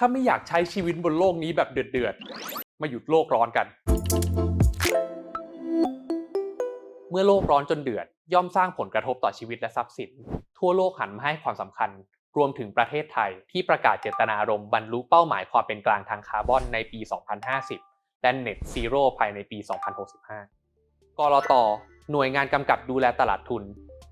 ถ้าไม่อยากใช้ชีวิตบนโลกนี้แบบเดือดๆ มาหยุดโลกร้อนกัน เมื่อโลกร้อนจนเดือด ย่อมสร้างผลกระทบต่อชีวิตและทรัพย์สิน ทั่วโลกหันมาให้ความสำคัญ รวมถึงประเทศไทยที่ประกาศเจตนารมณ์บรรลุเป้าหมายความเป็นกลางทางคาร์บอนในปี 2050 และ Net Zero ภายในปี 2065 กรตหน่วยงานกำกับดูแลตลาดทุน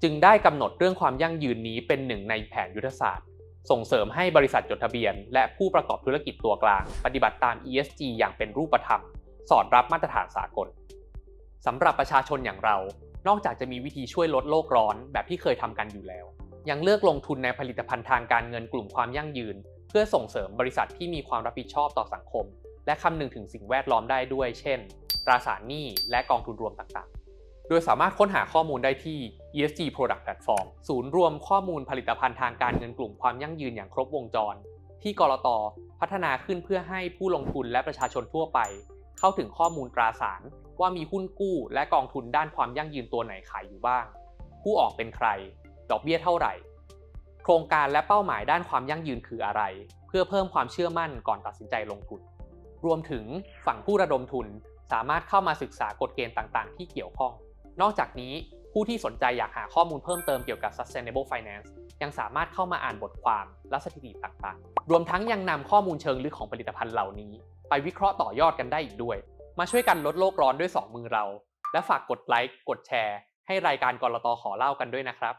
จึงได้กำหนดเรื่องความยั่งยืนนี้เป็นหนึ่งในแผนยุทธศาสตร์ ส่งเสริมให้บริษัทจดทะเบียน และผู้ประกอบธุรกิจตัวกลาง ปฏิบัติตาม ESG อย่างเป็นรูปธรรม สอดรับมาตรฐานสากลสำหรับประชาชนอย่างเรา นอกจากจะมีวิธีช่วยลดโลกร้อนแบบที่เคยทำกันอยู่แล้ว ยังเลือกลงทุนในผลิตภัณฑ์ทางการเงินกลุ่มความยั่งยืน เพื่อส่งเสริมบริษัทที่มีความรับผิดชอบต่อสังคม และคำนึงถึงสิ่งแวดล้อมได้ด้วย เช่น ตราสารหนี้และกองทุนรวมต่างๆ โดยสามารถค้นหาข้อมูลได้ที่ ESG Product Platform ศูนย์รวมข้อมูลผลิตภัณฑ์ทางการเงินกลุ่มความยั่งยืนอย่างครบวงจร ที่กรตพัฒนาขึ้นเพื่อให้ผู้ลงทุนและประชาชนทั่วไป เข้าถึงข้อมูลตราสาร ว่ามีหุ้นกู้และกองทุนด้านความยั่งยืนตัวไหนขายอยู่บ้าง ผู้ออกเป็นใคร ดอกเบี้ยเท่าไหร่ โครงการและเป้าหมายด้านความยั่งยืนคืออะไร เพื่อเพิ่มความเชื่อมั่นก่อนตัดสินใจลงทุน รวมถึงฝั่งผู้ระดมทุนสามารถเข้ามาศึกษากฎเกณฑ์ต่าง ๆ ที่เกี่ยวข้อง นอกจากนี้ผู้ที่สนใจอยากหาข้อมูลเพิ่มเติมเกี่ยวกับ sustainable finance ยังสามารถเข้ามาอ่านบทความและสถิติต่างๆ รวมทั้งยังนำข้อมูลเชิงลึกของผลิตภัณฑ์เหล่านี้ ไปวิเคราะห์ต่อยอดกันได้อีกด้วย มาช่วยกันลดโลกร้อนด้วย 2 มือเรา และฝากกดไลค์กดแชร์ ให้รายการกรตขอเล่ากันด้วยนะครับ